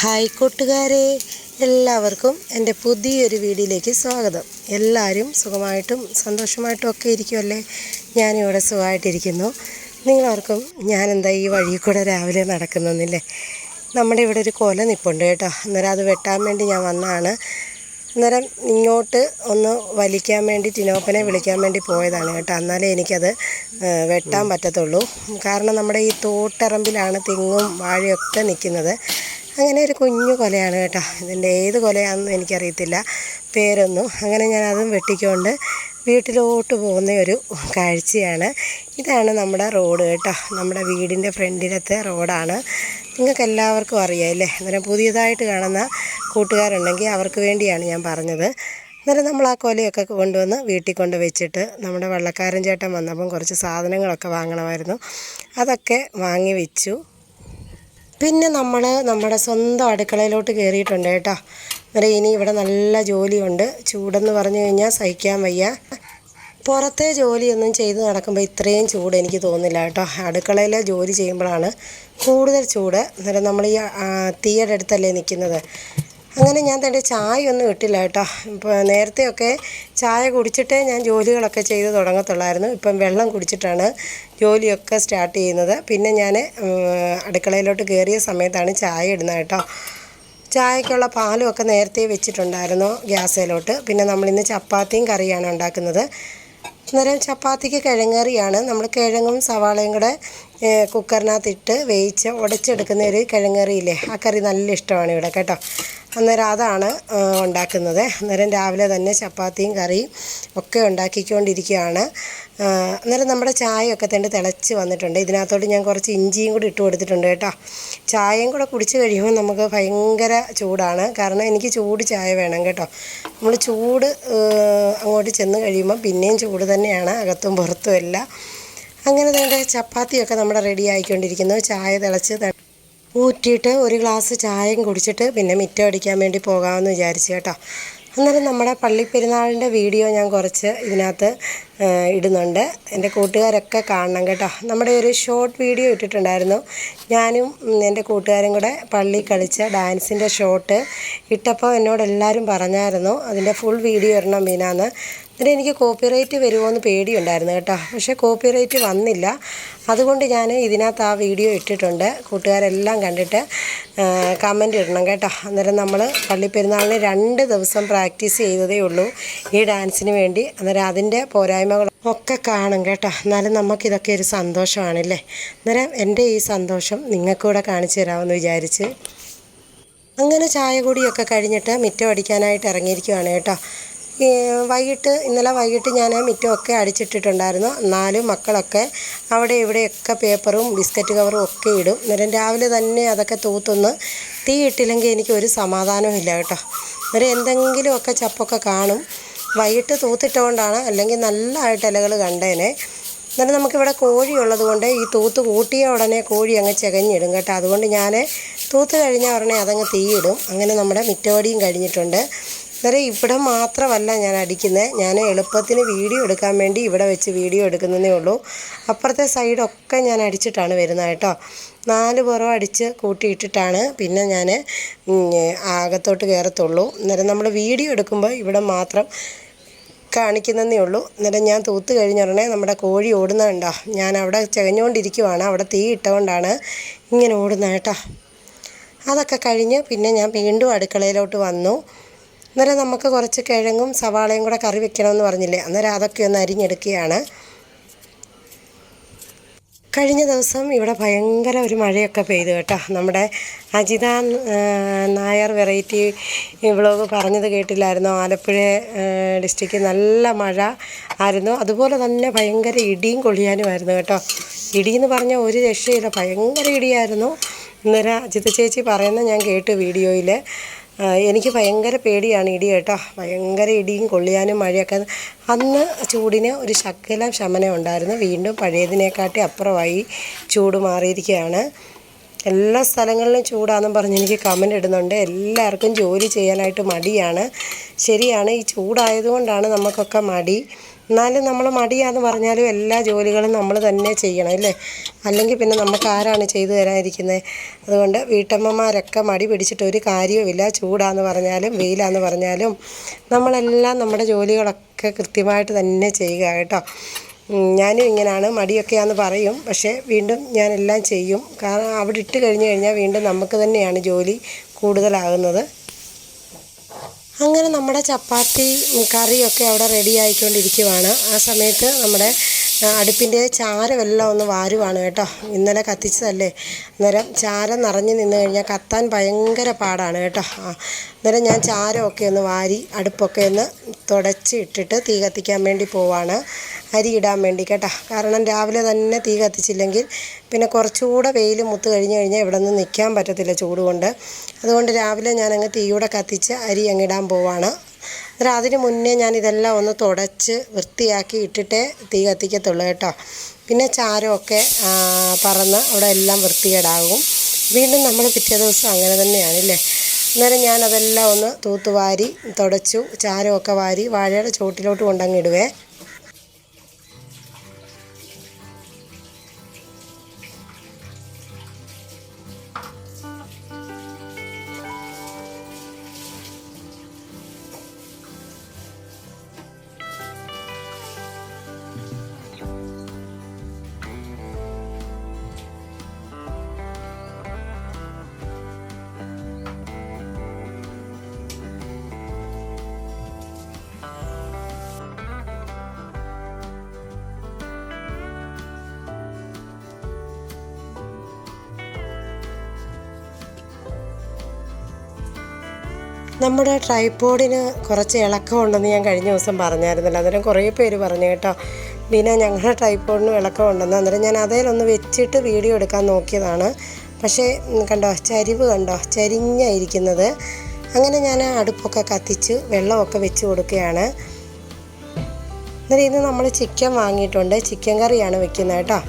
Hi കൂട്ടുകാരെ എല്ലാവർക്കും എന്റെ പുതിയൊരു വീഡിയോയിലേക്ക് സ്വാഗതം. എല്ലാവരും സുഖമായിട്ടും സന്തോഷമായിട്ടും ഒക്കെ ഇരിക്കുമല്ലേ ഞാനിവിടെ സുഖമായിട്ടിരിക്കുന്നു. നിങ്ങളോർക്കും ഞാനെന്താ ഈ വഴി കൂടെ രാവിലെ നടക്കുന്നില്ലേ നമ്മുടെ ഇവിടെ ഒരു കൊല നിപ്പുണ്ട് കേട്ടോ. അന്നേരം അത് വെട്ടാൻ വേണ്ടി ഞാൻ വന്നതാണ്. അന്നേരം ഇങ്ങോട്ട് ഒന്ന് വലിക്കാൻ വേണ്ടി ടിനോപ്പനെ വിളിക്കാൻ വേണ്ടി പോയതാണ് കേട്ടോ. എന്നാലേ എനിക്കത് വെട്ടാൻ പറ്റത്തുള്ളൂ. കാരണം നമ്മുടെ ഈ തോട്ടറമ്പിലാണ് തെങ്ങും വാഴയൊക്കെ നിൽക്കുന്നത്. അങ്ങനെ ഒരു കുഞ്ഞു കൊലയാണ് കേട്ടോ. ഇതിന്റെ ഏത് കൊലയാണെന്നും എനിക്കറിയത്തില്ല. പേരൊന്നും. അങ്ങനെ ഞാൻ വെട്ടിക്കൊണ്ട് വീട്ടിലോട്ട് പോകുന്ന ഒരു കാഴ്ചയാണ്. ഇതാണ് നമ്മുടെ റോഡ് കേട്ടോ. നമ്മുടെ വീടിന്റെ ഫ്രണ്ടിലത്തെ റോഡാണ്. നിങ്ങൾക്ക് എല്ലാവർക്കും അറിയാം അല്ലേ? അന്നേരം പുതിയതായിട്ട് കാണുന്ന കൂട്ടുകാരുണ്ടെങ്കിൽ അവർക്ക് വേണ്ടിയാണ് ഞാൻ പറഞ്ഞത്. അന്നേരം നമ്മൾ ആ കൊലയൊക്കെ കൊണ്ടുവന്ന് വീട്ടിൽ കൊണ്ട് വെച്ചിട്ട് നമ്മുടെ വള്ളക്കാരൻ ചേട്ടൻ വന്നപ്പം കുറച്ച് സാധനങ്ങളൊക്കെ വാങ്ങണമായിരുന്നു. അതൊക്കെ വാങ്ങി വെച്ചു. പിന്നെ നമ്മൾ നമ്മുടെ സ്വന്തം അടുക്കളയിലോട്ട് കയറിയിട്ടുണ്ട് കേട്ടോ. അന്നേരം ഇനി ഇവിടെ നല്ല ജോലിയുണ്ട്. ചൂടെന്ന് പറഞ്ഞു കഴിഞ്ഞാൽ സഹിക്കാൻ വയ്യ. പുറത്തെ ജോലിയൊന്നും ചെയ്ത് നടക്കുമ്പോൾ ഇത്രയും ചൂട് എനിക്ക് തോന്നില്ല കേട്ടോ. അടുക്കളയിലെ ജോലി ചെയ്യുമ്പോഴാണ് കൂടുതൽ ചൂട്. അന്നേരം നമ്മൾ ഈ തീയുടെ അടുത്തല്ലേ നിൽക്കുന്നത് അങ്ങനെ ഞാൻ തന്റെ ചായ ഒന്നും ഇട്ടില്ല കേട്ടോ. ഇപ്പോൾ നേരത്തെയൊക്കെ ചായ കുടിച്ചിട്ടേ ഞാൻ ജോലികളൊക്കെ ചെയ്ത് തുടങ്ങത്തുള്ളായിരുന്നു. ഇപ്പം വെള്ളം കുടിച്ചിട്ടാണ് ജോലിയൊക്കെ സ്റ്റാർട്ട് ചെയ്യുന്നത്. പിന്നെ ഞാൻ അടുക്കളയിലോട്ട് കയറിയ സമയത്താണ് ചായ ഇടുന്നത് കേട്ടോ. ചായക്കുള്ള പാലും ഒക്കെ നേരത്തെ വെച്ചിട്ടുണ്ടായിരുന്നു ഗ്യാസിലോട്ട്. പിന്നെ നമ്മളിന്ന് ചപ്പാത്തിയും കറിയാണ് ഉണ്ടാക്കുന്നത്. അന്നേരം ചപ്പാത്തിക്ക് കിഴങ്ങറിയാണ്. നമ്മൾ കിഴങ്ങും സവാളയും കൂടെ കുക്കറിനകത്തിട്ട് വേവിച്ച് ഉടച്ചെടുക്കുന്ന ഒരു കിഴങ്ങറിയില്ലേ? ആ കറി നല്ല ഇഷ്ടമാണ് ഇവിടെ കേട്ടോ. അന്നേരം അതാണ് ഉണ്ടാക്കുന്നത്. അന്നേരം രാവിലെ തന്നെ ചപ്പാത്തിയും കറിയും ഒക്കെ ഉണ്ടാക്കിക്കൊണ്ടിരിക്കുകയാണ്. അന്നേരം നമ്മുടെ ചായയൊക്കെ തന്നെ തിളച്ച് വന്നിട്ടുണ്ട്. ഇതിനകത്തോട്ട് ഞാൻ കുറച്ച് ഇഞ്ചിയും കൂടി ഇട്ട് കൊടുത്തിട്ടുണ്ട് കേട്ടോ. ചായയും കൂടെ കുടിച്ച് കഴിയുമ്പോൾ നമുക്ക് ഭയങ്കര ചൂടാണ്. കാരണം എനിക്ക് ചൂട് ചായ വേണം കേട്ടോ. നമ്മൾ ചൂട് അങ്ങോട്ട് ചെന്ന് കഴിയുമ്പോൾ പിന്നെയും ചൂട് തന്നെയാണ് അകത്തും പുറത്തും എല്ലാം. അങ്ങനെ തന്നെ ചപ്പാത്തിയൊക്കെ നമ്മുടെ റെഡി ആയിക്കൊണ്ടിരിക്കുന്നു. ചായ തിളച്ച് ഊറ്റിയിട്ട് ഒരു ഗ്ലാസ് ചായയും കുടിച്ചിട്ട് പിന്നെ മിറ്റം അടിക്കാൻ വേണ്ടി പോകാമെന്ന് വിചാരിച്ചു കേട്ടോ. അന്നേരം നമ്മുടെ പള്ളിപ്പെരുന്നാളിന്റെ വീഡിയോ ഞാൻ കുറച്ച് ഇതിനകത്ത് ഇടുന്നുണ്ട്. എന്റെ കൂട്ടുകാരൊക്കെ കാണണം കേട്ടോ. നമ്മുടെ ഒരു ഷോർട്ട് വീഡിയോ ഇട്ടിട്ടുണ്ടായിരുന്നു. ഞാനും എന്റെ കൂട്ടുകാരും കൂടെ പള്ളി കളിച്ച ഡാൻസിന്റെ ഷോട്ട് ഇട്ടപ്പോൾ എന്നോട് എല്ലാവരും പറഞ്ഞായിരുന്നു അതിന്റെ ഫുൾ വീഡിയോ ഇടണം മീനാന്ന്. എന്നിട്ട് എനിക്ക് കോപ്പിറൈറ്റ് വരുമോ എന്ന് പേടിയുണ്ടായിരുന്നു കേട്ടോ. പക്ഷേ കോപ്പിറൈറ്റ് വന്നില്ല. അതുകൊണ്ട് ഞാൻ ഇതിനകത്ത് ആ വീഡിയോ ഇട്ടിട്ടുണ്ട്. കൂട്ടുകാരെല്ലാം കണ്ടിട്ട് കമന്റ് ഇടണം കേട്ടോ. അന്നേരം നമ്മൾ പള്ളിപ്പെരുന്നാളിന് രണ്ട് ദിവസം പ്രാക്ടീസ് ചെയ്തതേ ഉള്ളൂ. ഈ ഡാൻസിന് വേണ്ടി. അന്നേരം അതിന്റെ പോരായ്മകൾ ഒക്കെ കാണും കേട്ടോ. എന്നാലും നമുക്കിതൊക്കെ ഒരു സന്തോഷമാണല്ലേ? അന്നേരം എന്റെ ഈ സന്തോഷം നിങ്ങൾക്കൂടെ കാണിച്ചു തരാമെന്ന് വിചാരിച്ച്. അങ്ങനെ ചായ കൂടിയൊക്കെ കഴിഞ്ഞിട്ട് മിറ്റം അടിക്കാനായിട്ട് ഇറങ്ങിയിരിക്കുവാണ് കേട്ടോ. വൈകിട്ട് ഇന്നലെ വൈകിട്ട് ഞാൻ മിറ്റമൊക്കെ അടിച്ചിട്ടിട്ടുണ്ടായിരുന്നു. എന്നാലും മക്കളൊക്കെ അവിടെ ഇവിടെയൊക്കെ പേപ്പറും ബിസ്ക്കറ്റ് കവറും ഒക്കെ ഇടും. അന്നേരം രാവിലെ തന്നെ അതൊക്കെ തൂത്തൊന്ന് തീ ഇട്ടില്ലെങ്കിൽ എനിക്ക് ഒരു സമാധാനവും ഇല്ല കേട്ടോ. അന്നേരം എന്തെങ്കിലുമൊക്കെ ചപ്പൊക്കെ കാണും. വൈകിട്ട് തൂത്തിട്ടുകൊണ്ടാണ് അല്ലെങ്കിൽ നല്ലതായിട്ട് ഇലകൾ കണ്ടേനെ. എന്നാലും നമുക്കിവിടെ കോഴി ഉള്ളത് കൊണ്ട് ഈ തൂത്ത് കൂട്ടിയ ഉടനെ കോഴി അങ്ങ് ചെകഞ്ഞിടും കേട്ടോ. അതുകൊണ്ട് ഞാൻ തൂത്ത് കഴിഞ്ഞ ഉടനെ അതങ്ങ് തീയിടും. അങ്ങനെ നമ്മുടെ മിറ്റോടിയും കഴിഞ്ഞിട്ടുണ്ട്. അന്നേരം ഇവിടെ മാത്രമല്ല ഞാൻ അടിക്കുന്നത് ഞാൻ എളുപ്പത്തിന് വീഡിയോ എടുക്കാൻ വേണ്ടി ഇവിടെ വെച്ച് വീഡിയോ എടുക്കുന്നതേ ഉള്ളൂ. അപ്പുറത്തെ സൈഡൊക്കെ ഞാൻ അടിച്ചിട്ടാണ് വരുന്നത് കേട്ടോ. നാല് പുറം അടിച്ച് കൂട്ടിയിട്ടിട്ടാണ് പിന്നെ ഞാൻ അകത്തോട്ട് കയറത്തുള്ളൂ. അന്നേരം നമ്മൾ വീഡിയോ എടുക്കുമ്പോൾ ഇവിടെ മാത്രം കാണിക്കുന്നതേ ഉള്ളൂ. അന്നേരം ഞാൻ തൂത്ത് കഴിഞ്ഞ ഉടനെ നമ്മുടെ കോഴി ഓടുന്നുണ്ടോ ഞാൻ അവിടെ ചകഞ്ഞുകൊണ്ടിരിക്കുവാണ് അവിടെ തീ ഇട്ടുകൊണ്ടാണ് ഇങ്ങനെ ഓടുന്നത് കേട്ടോ. അതൊക്കെ കഴിഞ്ഞ് പിന്നെ ഞാൻ വീണ്ടും അടുക്കളയിലോട്ട് വന്നു. അന്നേരം നമുക്ക് കുറച്ച് കിഴങ്ങും സവാളയും കൂടെ കറി വെക്കണമെന്ന് പറഞ്ഞില്ലേ. അന്നേരം അതൊക്കെ ഒന്ന് അരിഞ്ഞെടുക്കുകയാണ്. കഴിഞ്ഞ ദിവസം ഇവിടെ ഭയങ്കര ഒരു മഴയൊക്കെ പെയ്തു കേട്ടോ. നമ്മുടെ അജിത നായർ വെറൈറ്റി വ്ളോഗ് പറഞ്ഞത് കേട്ടില്ലായിരുന്നോ? ആലപ്പുഴ ഡിസ്ട്രിക്റ്റ് നല്ല മഴ ആയിരുന്നു. അതുപോലെ തന്നെ ഭയങ്കര ഇടിയും കൊള്ളിയാനുമായിരുന്നു കേട്ടോ. ഇടിയെന്ന് പറഞ്ഞാൽ ഒരു രക്ഷയില്ല ഭയങ്കര ഇടിയായിരുന്നു. ഇന്നലെ അജിത ചേച്ചി പറയുന്നത് ഞാൻ കേട്ടു വീഡിയോയിൽ എനിക്ക് ഭയങ്കര പേടിയാണ് ഇടി കേട്ടോ. ഭയങ്കര ഇടിയും കൊള്ളിയാനും മഴയൊക്കെ. അന്ന് ചൂടിന് ഒരു ശക്കലം ശമനം ഉണ്ടായിരുന്നു. വീണ്ടും പഴയതിനെക്കാട്ടി അപ്പുറമായി ചൂട് മാറിയിരിക്കുകയാണ്. എല്ലാ സ്ഥലങ്ങളിലും ചൂടാണെന്ന് പറഞ്ഞ് എനിക്ക് കമന്റ് ഇടുന്നുണ്ട്. എല്ലാവർക്കും ജോലി ചെയ്യാനായിട്ട് മടിയാണ്. ശരിയാണ് ഈ ചൂടായതുകൊണ്ടാണ് നമുക്കൊക്കെ മടി. എന്നാലും നമ്മൾ മടിയാന്ന് പറഞ്ഞാലും എല്ലാ ജോലികളും നമ്മൾ തന്നെ ചെയ്യണം അല്ലേ? അല്ലെങ്കിൽ പിന്നെ നമുക്ക് ആരാണ് ചെയ്തു തരാതിരിക്കുന്നത് അതുകൊണ്ട് വീട്ടമ്മമാരൊക്കെ മടി പിടിച്ചിട്ട് ഒരു കാര്യവുമില്ല. ചൂടാന്ന് പറഞ്ഞാലും വെയിലാന്ന് പറഞ്ഞാലും നമ്മളെല്ലാം നമ്മുടെ ജോലികളൊക്കെ കൃത്യമായിട്ട് തന്നെ ചെയ്യുക കേട്ടോ. ഞാനും ഇങ്ങനെയാണ് മടിയൊക്കെയാന്ന് പറയും. പക്ഷേ വീണ്ടും ഞാനെല്ലാം ചെയ്യും. കാരണം അവിടെ ഇട്ട് കഴിഞ്ഞ് കഴിഞ്ഞാൽ വീണ്ടും നമുക്ക് തന്നെയാണ് ജോലി കൂടുതലാകുന്നത്. അങ്ങനെ നമ്മുടെ ചപ്പാത്തി കറിയൊക്കെ അവിടെ റെഡി ആയിക്കൊണ്ടിരിക്കുവാണ്. ആ സമയത്ത് നമ്മുടെ അടുപ്പിന്റെ ചാരമെല്ലാം ഒന്ന് വാരുവാണ് കേട്ടോ. ഇന്നലെ കത്തിച്ചതല്ലേ? അന്നേരം ചാരം നിറഞ്ഞ് നിന്ന് കഴിഞ്ഞാൽ കത്താൻ ഭയങ്കര പാടാണ് കേട്ടോ. അന്നേരം ഞാൻ ചാരമൊക്കെ ഒന്ന് വാരി അടുപ്പൊക്കെ ഒന്ന് തുടച്ച് ഇട്ടിട്ട് തീ കത്തിക്കാൻ വേണ്ടി പോവാണ്. അരി ഇടാൻ വേണ്ടി കേട്ടോ. കാരണം രാവിലെ തന്നെ തീ കത്തിച്ചില്ലെങ്കിൽ പിന്നെ കുറച്ചുകൂടെ വെയിൽ മുത്ത് കഴിഞ്ഞ് കഴിഞ്ഞാൽ ഇവിടെ നിന്ന് നിൽക്കാൻ പറ്റത്തില്ല ചൂട് കൊണ്ട് അതുകൊണ്ട് രാവിലെ ഞാനങ്ങ് തീയൂടെ കത്തിച്ച് അരി അങ്ങിടാൻ പോവാണ്. അന്നേരം അതിന് മുന്നേ ഞാൻ ഇതെല്ലാം ഒന്ന് തുടച്ച് വൃത്തിയാക്കി ഇട്ടിട്ടേ തീ കത്തിക്കത്തുള്ളൂ കേട്ടോ. പിന്നെ ചാരമൊക്കെ പറന്ന് അവിടെ എല്ലാം വൃത്തികേടാകും. വീണ്ടും നമ്മൾ പിറ്റേ ദിവസം അങ്ങനെ തന്നെയാണ് അല്ലേ അന്നേരം ഞാനതെല്ലാം ഒന്ന് തൂത്തുവാരി തുടച്ചു ചാരമൊക്കെ വാരി വാഴയുടെ ചുവട്ടിലോട്ട് കൊണ്ടങ്ങിടുവേ നമ്മുടെ ട്രൈപോഡിന് കുറച്ച് ഇളക്കമുണ്ടെന്ന് ഞാൻ കഴിഞ്ഞ ദിവസം പറഞ്ഞായിരുന്നല്ലോ. അന്നേരം കുറേ പേര് പറഞ്ഞു കേട്ടോ ബീന ഞങ്ങളുടെ ട്രൈപ്പോഡിനും ഇളക്കമുണ്ടെന്ന് അന്നേരം ഞാൻ അതേലൊന്ന് വെച്ചിട്ട് വീഡിയോ എടുക്കാൻ നോക്കിയതാണ്. പക്ഷേ കണ്ടോ ചരിവ് കണ്ടോ ചരിഞ്ഞായിരിക്കുന്നത്. അങ്ങനെ ഞാൻ അടുപ്പൊക്കെ കത്തിച്ച് വെള്ളമൊക്കെ വെച്ച് കൊടുക്കുകയാണ്. അന്നേരം ഇന്ന് നമ്മൾ ചിക്കൻ വാങ്ങിയിട്ടുണ്ട്. ചിക്കൻ കറിയാണ് വെക്കുന്നത് കേട്ടോ.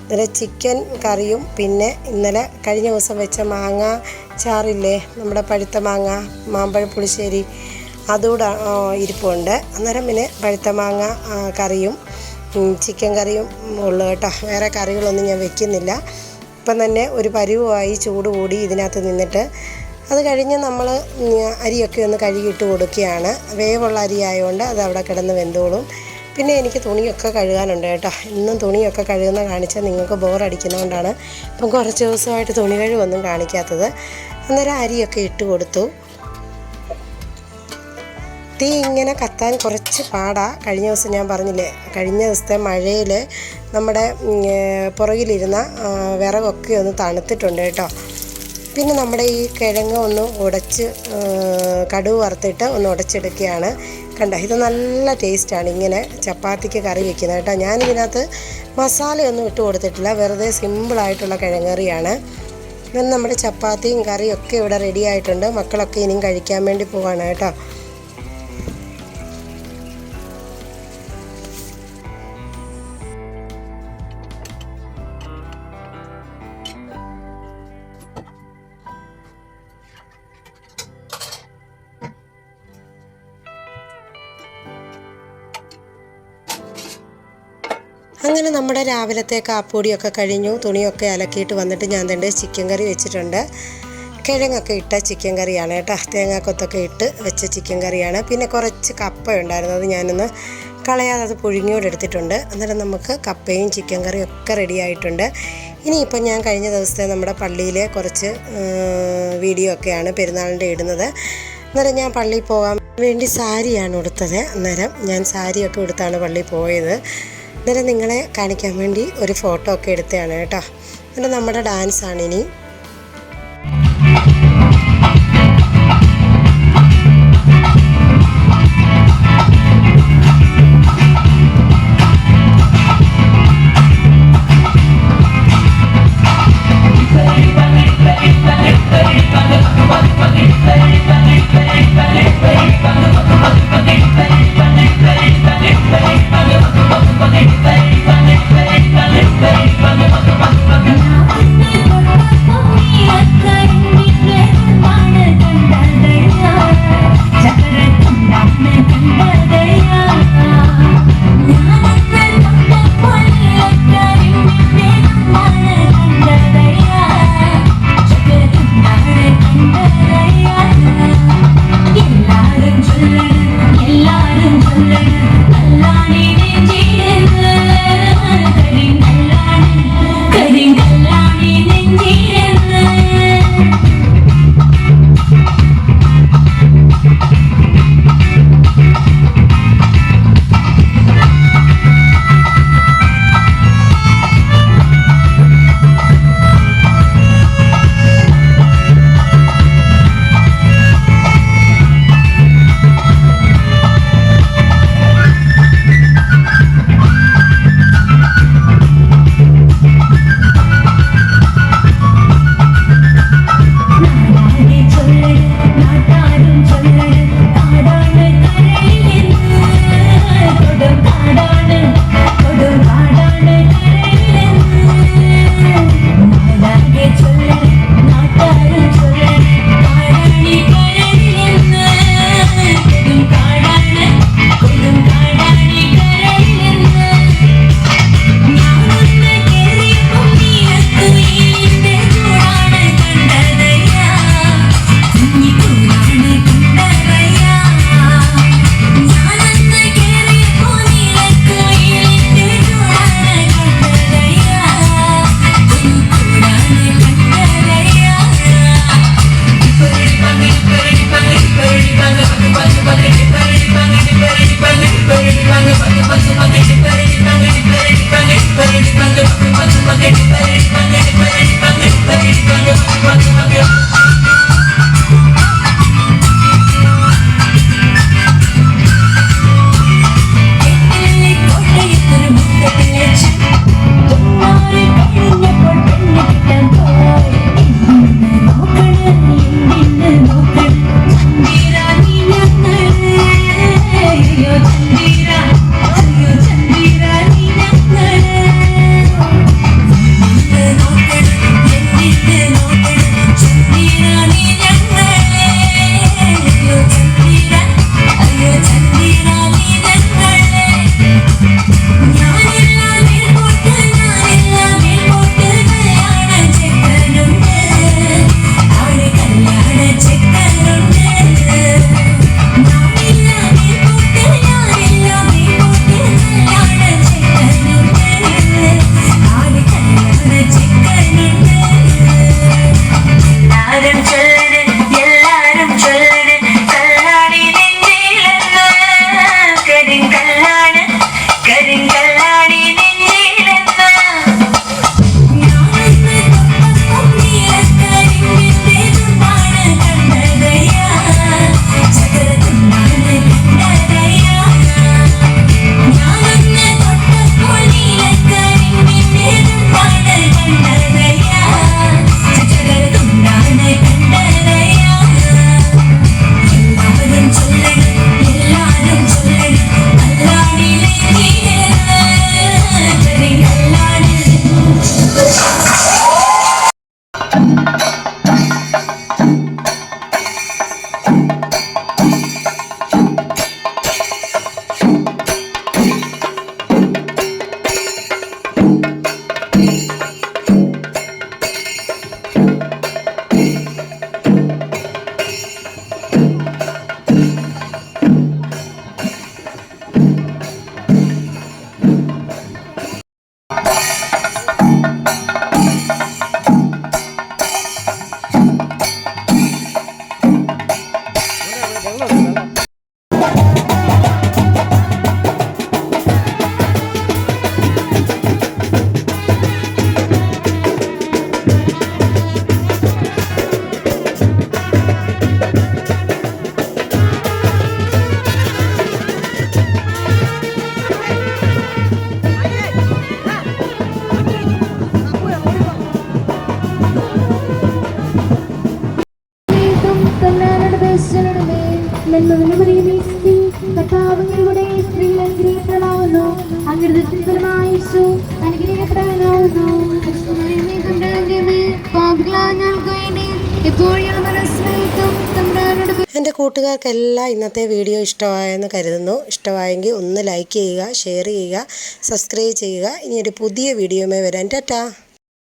അന്നേരം ചിക്കൻ കറിയും പിന്നെ ഇന്നലെ കഴിഞ്ഞ ദിവസം വെച്ച മാങ്ങ ചാറില്ലേ നമ്മുടെ പഴുത്ത മാങ്ങ മാമ്പഴ പുളിശ്ശേരി അതുകൂടെ ഇരിപ്പുണ്ട്. അന്നേരം പിന്നെ പഴുത്ത മാങ്ങ കറിയും ചിക്കൻ കറിയും ഉള്ളു കേട്ടോ. വേറെ കറികളൊന്നും ഞാൻ വെക്കുന്നില്ല. ഇപ്പം തന്നെ ഒരു പരിവുമായി ചൂട് കൂടി ഇതിനകത്ത് നിന്നിട്ട് അത് കഴിഞ്ഞ് നമ്മൾ അരിയൊക്കെ ഒന്ന് കഴുകിയിട്ട് കൊടുക്കുകയാണ്. വേവുള്ള അരി ആയതുകൊണ്ട് അത് അവിടെ കിടന്ന് വെന്തോളും. പിന്നെ എനിക്ക് തുണിയൊക്കെ കഴുകാനുണ്ട് കേട്ടോ. ഇന്നും തുണിയൊക്കെ കഴുകുന്ന കാണിച്ചാൽ നിങ്ങൾക്ക് ബോറടിക്കുന്നതുകൊണ്ടാണ് ഇപ്പം കുറച്ച് ദിവസമായിട്ട് തുണി കഴുകൊന്നും കാണിക്കാത്തത്. അന്നേരം അരിയൊക്കെ ഇട്ട് കൊടുത്തു. തീ ഇങ്ങനെ കത്താൻ കുറച്ച് പാടാ. കഴിഞ്ഞ ദിവസം ഞാൻ പറഞ്ഞില്ലേ കഴിഞ്ഞ ദിവസത്തെ മഴയിൽ നമ്മുടെ പുറകിലിരുന്ന വിറകൊക്കെ ഒന്ന് തണുത്തിട്ടുണ്ട് കേട്ടോ. പിന്നെ നമ്മുടെ ഈ കിഴങ്ങ് ഒന്ന് ഉടച്ച് കടുവ് വറുത്തിട്ട് ഒന്ന് ഉടച്ചെടുക്കുകയാണ്. കണ്ട ഇത് നല്ല ടേസ്റ്റാണ് ഇങ്ങനെ ചപ്പാത്തിക്ക് കറി വെക്കുന്നത് കേട്ടോ. ഞാനിതിനകത്ത് മസാലയൊന്നും ഇട്ട് കൊടുത്തിട്ടില്ല. വെറുതെ സിമ്പിളായിട്ടുള്ള കിഴങ്ങറിയാണ്. ഇന്ന് നമ്മുടെ ചപ്പാത്തിയും കറിയും ഒക്കെ ഇവിടെ റെഡി ആയിട്ടുണ്ട്. മക്കളൊക്കെ ഇനിയും കഴിക്കാൻ വേണ്ടി പോവാണ് കേട്ടോ. അങ്ങനെ നമ്മുടെ രാവിലത്തെ കാപ്പൊടിയൊക്കെ കഴിഞ്ഞു. തുണിയൊക്കെ അലക്കിയിട്ട് വന്നിട്ട് ഞാൻ തന്നെ ചിക്കൻ കറി വെച്ചിട്ടുണ്ട്. കിഴങ്ങൊക്കെ ഇട്ട ചിക്കൻ കറിയാണ് കേട്ടോ. തേങ്ങാക്കൊത്തൊക്കെ ഇട്ട് വെച്ച ചിക്കൻ കറിയാണ്. പിന്നെ കുറച്ച് കപ്പ ഉണ്ടായിരുന്നു. അത് ഞാനൊന്ന് കളയാതെ അത് പുഴുങ്ങിയോടെ എടുത്തിട്ടുണ്ട്. അന്നേരം നമുക്ക് കപ്പയും ചിക്കൻ കറിയും ഒക്കെ റെഡി ആയിട്ടുണ്ട്. ഞാൻ കഴിഞ്ഞ ദിവസത്തെ നമ്മുടെ പള്ളിയിലെ കുറച്ച് വീഡിയോ ഒക്കെയാണ് പെരുന്നാളിന്റെ ഇടുന്നത്. അന്നേരം ഞാൻ പള്ളിയിൽ പോകാൻ വേണ്ടി സാരിയാണ് ഉടുത്തത്. അന്നേരം ഞാൻ സാരിയൊക്കെ ഉടുത്താണ് പള്ളിയിൽ പോയത്. അന്നേരം നിങ്ങളെ കാണിക്കാൻ വേണ്ടി ഒരു ഫോട്ടോ ഒക്കെ എടുത്തതാണ് കേട്ടോ. എന്നിട്ട് നമ്മുടെ ഡാൻസാണ് ഇനി. കൂട്ടുകാർക്കെല്ലാം ഇന്നത്തെ വീഡിയോ ഇഷ്ടമായെന്ന് കരുതുന്നു. ഇഷ്ടമായെങ്കിൽ ഒന്ന് ലൈക്ക് ചെയ്യുക ഷെയർ ചെയ്യുക സബ്സ്ക്രൈബ് ചെയ്യുക. ഇനിയൊരു പുതിയ വീഡിയോമേ വരാൻ ടാറ്റാ.